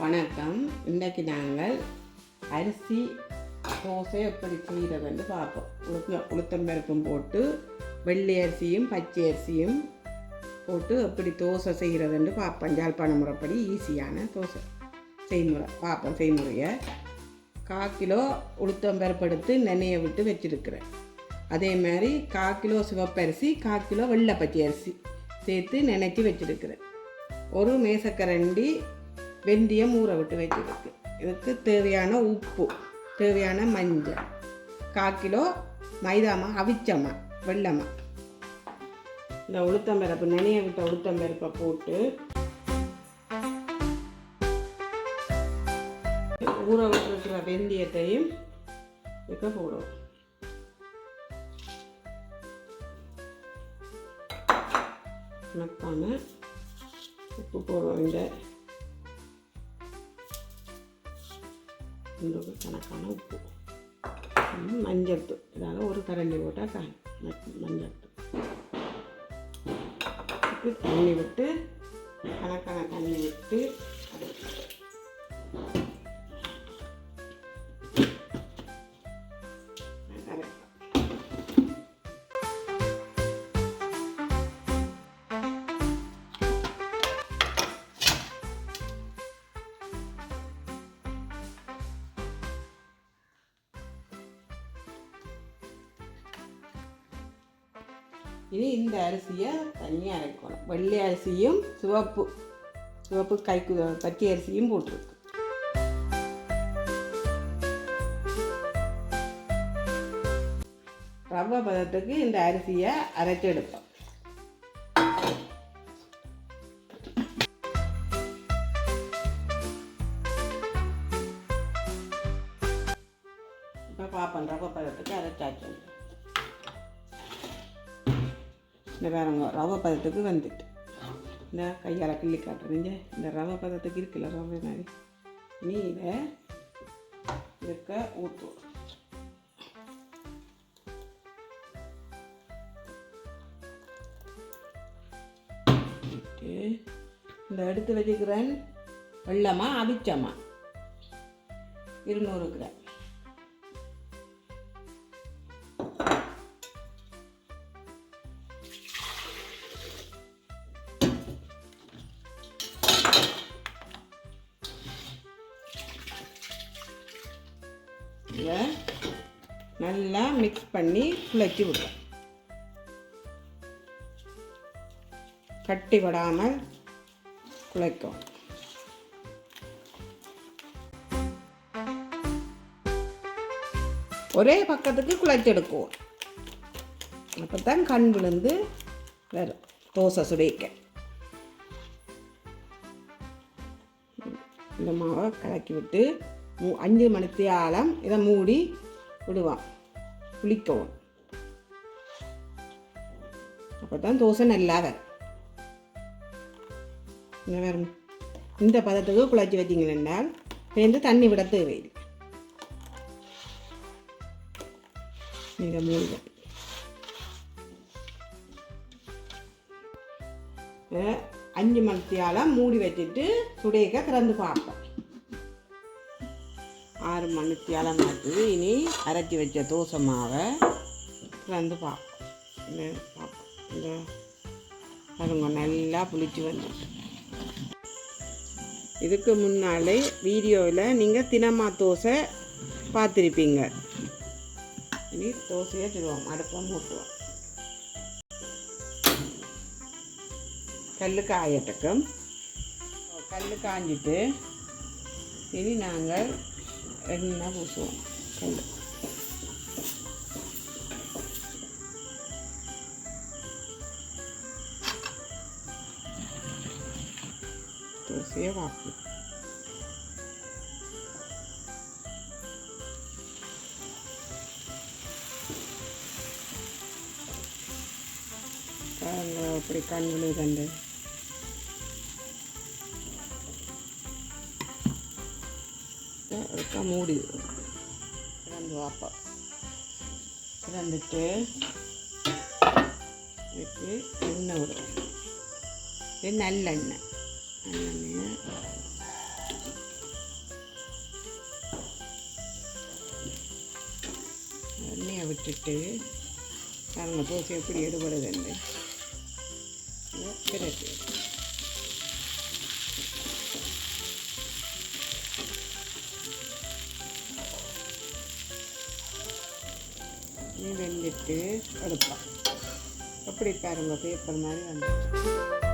வணக்கம். இன்றைக்கு நாங்கள் அரிசி தோசை எப்படி செய்கிறதுன்னு பார்ப்போம். உளுத்த உளுத்தம்பருப்பும் போட்டு வெள்ளை அரிசியும் பச்சை அரிசியும் போட்டு எப்படி தோசை செய்கிறதுன்னு பார்ப்போம். ஜாழ்ப்பாண முறைப்படி ஈஸியான தோசை செய்முறை. பார்ப்போம் செய்முறையை. கால் கிலோ உளுத்தம்பருப்பு எடுத்து நெனைய விட்டு வச்சுருக்கிறேன். அதே மாதிரி கால் கிலோ சிவப்பரிசி கால் கிலோ வெள்ளை பச்சை அரிசி சேர்த்து நினைச்சி வச்சுருக்கிறேன். ஒரு மேசக்கரண்டி வெந்தயம் ஊற விட்டு வைக்கிறதுக்கு. இதுக்கு தேவையான உப்பு தேவையான மஞ்சள் கால் கிலோ மைதாமா அவிச்சமா வெள்ளமா இந்த உளுத்தம்பருப்பு நினைய விட்ட உளுத்தம்பருப்பை போட்டு ஊற விட்டுருக்கிற வெந்தயத்தையும் வைக்க போடுவோம். மக்காம உப்பு போடுவோம் இந்த இந்த கணக்கான உப்பு. மஞ்சள் தூள் இதால் ஒரு கரண்டி போட்டால் காய். மஞ்சள் தூள் தண்ணி விட்டு கணக்கான தண்ணி விட்டு இனி இந்த அரிசியை தனியாக அரைக்கணும். வெள்ளை அரிசியும் சிவப்பு சிவப்பு கைக்கு பச்சை அரிசியும் போட்டிருக்கு. ரவை பதத்துக்கு இந்த அரிசியை அரைச்சி எடுப்போம். இப்போ பார்ப்போம் ரவை பதத்துக்கு அரைச்சாச்சு. இந்த வேறங்க ரவை பதத்துக்கு வந்துட்டு. இந்த கையால் கிள்ளி காட்டுறீங்க இந்த ரவை பதத்துக்கு இருக்குல்ல ரவை மாதிரி. நீ இதை இருக்க ஊற்றுவோம் இந்த எடுத்து வச்சுக்கிறேன் வெள்ளமா அவிச்சமா. இருநூறு கிராம். மிக்ஸ் பண்ணி குழச்சி விடுறோம் கட்டி விடாமல் குழைக்கும். ஒரே பக்கத்துக்கு குழைச்செடுக்குவோம் அப்போ தான் கண் விழுந்து வரும் தோசை சுடைக்க. இந்த மாவை கலக்கி விட்டு மூ அஞ்சு மணித்தி ஆழம் இதை மூடி விடுவான் புளிக்கவும் அப்போ தான் தோசை நல்லா வரும் இந்த வரும் இந்த பதத்துக்கு குழச்சி வச்சிங்கன்னா சேர்ந்து தண்ணி விட தேவையில்லை இதை மூடி அஞ்சு மணித்தியால் மூடி வச்சுட்டு சுடையக்க திறந்து பார்ப்போம் ஆறு மணித்தியாலம் மாற்றுது இனி அரைச்சி வச்ச தோசை மாவை வந்து பார்ப்போம். இந்த பாருங்க நல்லா புளிச்சு வந்துட்டு. இதுக்கு முன்னாலே வீடியோவில் நீங்கள் தினமா தோசை பார்த்துருப்பீங்க. இனி தோசையை திருவோம் அடுப்பை மூட்டுவோம். கல் காயட்டுக்கும் கல் காஞ்சிட்டு இனி நாங்கள் எண்ணெய் பூசுவோம் ரெண்டு துளசியை வாப்போம் அப்படி கண் கண்டு லைட்டாக மூடி திறந்து வாப்பா திறந்துட்டு இதுக்கு எண்ணெய் விடுவோம் இது நல்லெண்ணெய் நல்லெண்ணெய் எண்ணெயை விட்டுட்டு பாருங்கள் தோசை எப்படி எடுபடுதுன்னு பிறகு வெந்துட்டு எடுப்போம் அப்படி பாருங்கள் பேப்பர் மாதிரி வந்து